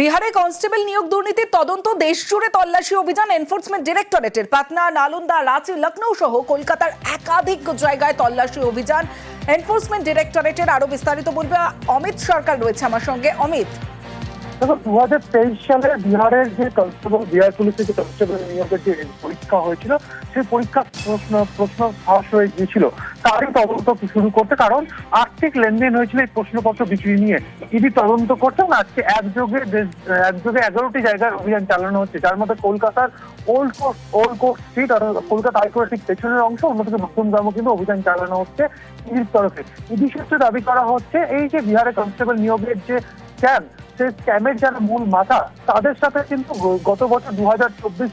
বিহারে কনস্টেবল নিয়োগ দুর্নীতির তদন্ত দেশ জুড়ে তল্লাশি অভিযান এনফোর্সমেন্ট ডিরেক্টরেটের পাটনা, নালন্দা, রাঁচি, লখনৌ সহ কলকাতার একাধিক জায়গায় তল্লাশি অভিযান এনফোর্সমেন্ট ডিরেক্টরেটের আরও বিস্তারিত বলবে অমিত সরকার রয়েছে আমার সঙ্গে। অমিত। দেখো দু হাজার তেইশ সালে বিহারের যে কনস্টেবল, বিহার পুলিশের যে কনস্টেবল নিয়োগের যে পরীক্ষা হয়েছিল, সেই পরীক্ষা প্রশ্ন প্রশ্ন ফাঁস হয়ে গিয়েছিল। তারই তদন্ত শুরু করতে? কারণ আর্থিক লেনদেন হয়েছিল এই প্রশ্নপত্র বিক্রি নিয়ে। ইডি তদন্ত করছে এবং আজকে একযোগে একযোগে এগারোটি জায়গায় অভিযান চালানো হচ্ছে। যার মধ্যে কলকাতার old court old court street অর্থাৎ কলকাতা হাইকোর্টের পেছনের অংশ, অন্যদিকে নতুন গ্রামও কিন্তু অভিযান চালানো হচ্ছে ইডির তরফে। ইডি সূত্রে দাবি করা হচ্ছে, এই যে বিহারে কনস্টেবল নিয়োগের যে স্ক্যাম সেই স্ক্যামের যারা মূল মাথা তাদের সাথে কিন্তু গত বছর দু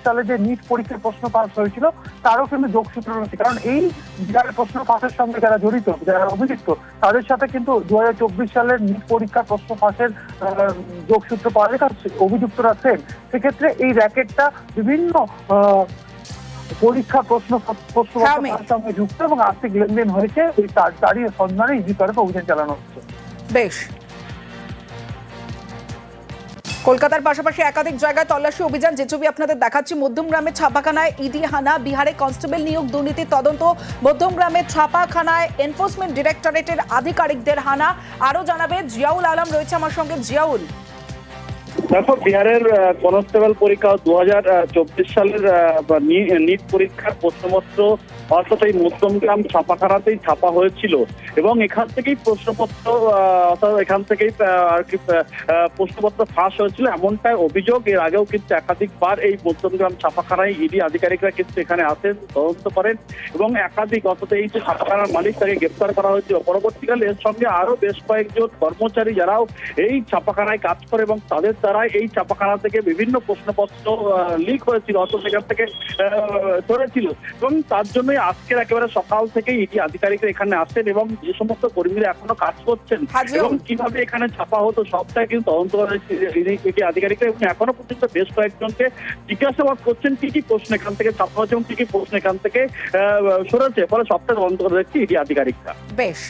সালে যে নিট পরীক্ষার প্রশ্ন পাস হয়েছিল তারও কিন্তু যোগসূত্র রয়েছে। কারণ এই বিহারের প্রশ্ন পাসের সঙ্গে যারা জড়িত যারা অভিযুক্ত তাদের সাথে কিন্তু দু সালের নিট পরীক্ষার প্রশ্ন আহ, যোগসূত্র পাওয়া যায়। কারণ অভিযুক্তরা সেম সেক্ষেত্রে এই র্যাকেটটা বিভিন্ন পরীক্ষা প্রশ্ন প্রশ্ন হ্যাঁ, সঙ্গে যুক্ত এবং আর্থিক লেনদেন হয়েছে। তার- তারই সন্ধানে ইডি তরফে অভিযান চালানো হচ্ছে। বেশ। কলকাতার পাশাপাশি একাধিক জায়গায় তল্লাশি অভিযান, যে ছবি আপনাদের দেখাচ্ছি, মধ্যমগ্রামের ছাপাখানায় ইডি হানা, বিহারে কনস্টেবল নিয়োগ, দুর্নীতির তদন্ত, মধ্যমগ্রামের ছাপাখানায় এনফোর্সমেন্ট ডিরেক্টরেটের আধিকারিকদের হানা, আরও জানাবে জিয়াউল আলম রয়েছে আমার সঙ্গে। জিয়াউল দেখো, বিহারের কনস্টেবল পরীক্ষা দু হাজার চব্বিশ সালের নিট পরীক্ষার প্রশ্নপত্র, অর্থাৎ এই মধ্যমগ্রাম ছাপাখানাতেই ছাপা হয়েছিল। এবং এখান থেকেই প্রশ্নপত্র অর্থাৎ এখান থেকেই আর কি প্রশ্নপত্র ফাঁস হয়েছিল। এমনটাই অভিযোগ, এর আগেও কিন্তু একাধিকবার এই মধ্যমগ্রাম ছাপাখানায় ইডি আধিকারিকরা কিন্তু এখানে আসেন, তদন্ত করেন, এবং একাধিক, অর্থাৎ এই যে ছাপাখানার মালিক তাকে গ্রেপ্তার করা হয়েছিল। পরবর্তীকালে এর সঙ্গে আরও বেশ কয়েকজন কর্মচারী যারাও এই ছাপাখানায় কাজ করে এবং তাদের দ্বারা এই ছাপাখানা থেকে বিভিন্ন প্রশ্নপত্র লিক হয়েছিল অর্থাৎ সেখান থেকে ধরেছিল। এবং তার জন্যই আজকের একেবারে সকাল থেকে ইডি আধিকারিকরা এখানে আসেন এবং যে সমস্ত কর্মীরা এখনও কাজ করছেন এবং কীভাবে এখানে ছাপা হতো সবটাই কিন্তু তদন্ত ইডি আধিকারিকরা এবং এখনও পর্যন্ত বেশ কয়েকজনকে জিজ্ঞাসাবাদ করছেন কি কি প্রশ্ন এখান থেকে ছাপা হয়েছে এবং কি কি প্রশ্ন এখান থেকে আহ, সরেছে। ফলে সবটা তদন্ত করে দেখছে ইডি আধিকারিকরা। বেশ।